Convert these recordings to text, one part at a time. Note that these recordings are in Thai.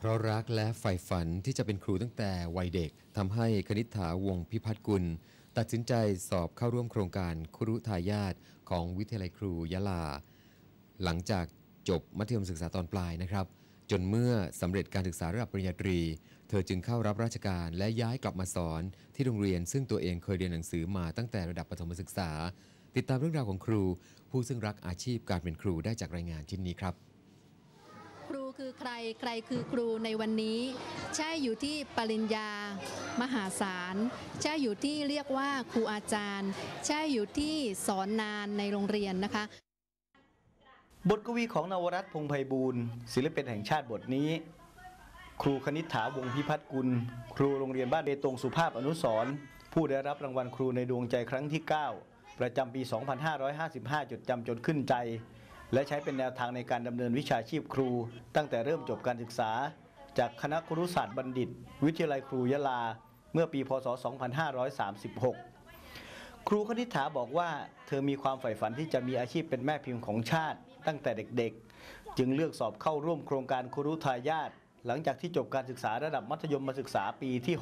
เพราะรักและใฝ่ฝันที่จะเป็นครูตั้งแต่วัยเด็กทำให้คณิษฐาวงพิพัฒน์กุล ตัดสินใจสอบเข้าร่วมโครงการครุทายาทของวิทยาลัยครูยะลา หลังจากจบมัธยมศึกษาตอนปลายนะครับ จนเมื่อสำเร็จการศึกษาระดับปริญญาตรี เธอจึงเข้ารับราชการและย้ายกลับมาสอนที่โรงเรียน ซึ่งตัวเองเคยเรียนหนังสือมาตั้งแต่ระดับประถมศึกษา ติดตามเรื่องราวของครู ผู้ซึ่งรักอาชีพการเป็นครูได้จากรายงานชิ้นนี้ครับ ครูคือใครใครคือครูในวันนี้ ใช่อยู่ที่ปริญญา มหาศาลใช่อยู่ที่เรียกว่าครูอาจารย์ ใช่อยู่ที่สอนนานในโรงเรียนนะคะ บทกวีของนวรัตน์พงไพบูลย์ศิลปินแห่งชาติบทนี้ ครูคณิษฐาวงพิพัฒน์กุล ครูโรงเรียนบ้านเบตงสุภาพอนุสรผู้ได้รับรางวัลครูในดวงใจครั้งที่ 9 ประจำปี 2555 จดจำจนขึ้นใจ และใช้เป็นแนวทางในการดำเนินวิชาชีพครู ตั้งแต่เริ่มจบการศึกษา จากคณะครุศาสตร์บัณฑิต วิทยาลัยครูยะลา เมื่อปี พศ 2536 ครูคณิษฐาบอกว่า เธอมีความใฝ่ฝันที่จะมีอาชีพเป็นแม่พิมพ์ของชาติ ตั้งแต่เด็กๆ จึงเลือกสอบเข้าร่วมโครงการครุทายาทหลังจากที่จบการศึกษาระดับมัธยมศึกษาปีที่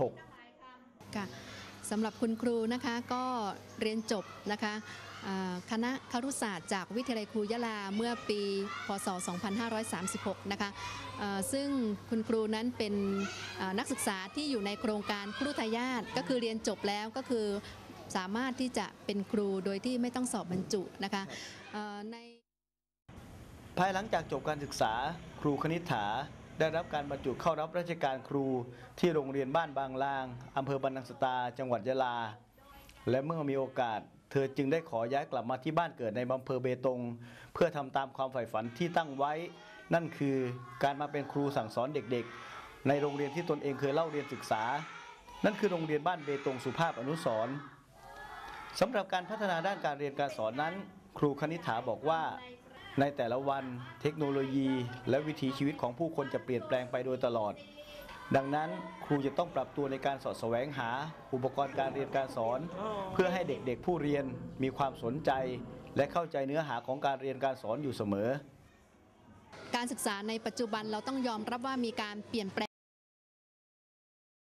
6 ค่ะสำหรับคุณครูนะคะก็เรียนจบนะคะ คณะครุศาสตร์จากวิทยาลัยครูยะลาเมื่อปี พศ 2536 นะคะซึ่งคุณครูนั้นเป็นนักศึกษาที่อยู่ในโครงการครุทายาทก็คือเรียนจบแล้วก็คือสามารถที่จะเป็นครูโดยที่ไม่ต้องสอบบรรจุนะคะในภายหลังจากจบการศึกษาครูคณิษฐาได้รับการบรรจุเข้ารับราชการครูที่โรงเรียนบ้านบางลางอำเภอบันนังสตา จังหวัดยะลา และเมื่อมีโอกาส เธอจึงได้ขอย้ายกลับมาที่บ้านเกิดในอำเภอเบตง เพื่อทำตามความใฝ่ฝันที่ตั้งไว้ นั่นคือการมาเป็นครูสั่งสอนเด็กๆ ในโรงเรียนที่ตนเองเคยเล่าเรียนศึกษา นั่นคือโรงเรียนบ้านเบตงสุภาพอนุสรสำหรับการพัฒนาด้านการเรียนการสอนนั้น ครูคณิษฐาบอกว่า ในแต่ละวันเทคโนโลยี และวิถีชีวิตของผู้คนจะเปลี่ยนแปลงไปโดยตลอด ดังนั้นครูจะต้องปรับตัวในการสอดแสวงหาอุปกรณ์การเรียนการสอน เพื่อให้เด็กๆผู้เรียนมีความสนใจ และเข้าใจเนื้อหาของการเรียนการสอนอยู่เสมอ การศึกษาในปัจจุบันเราต้องยอมรับว่ามีการเปลี่ยนแปล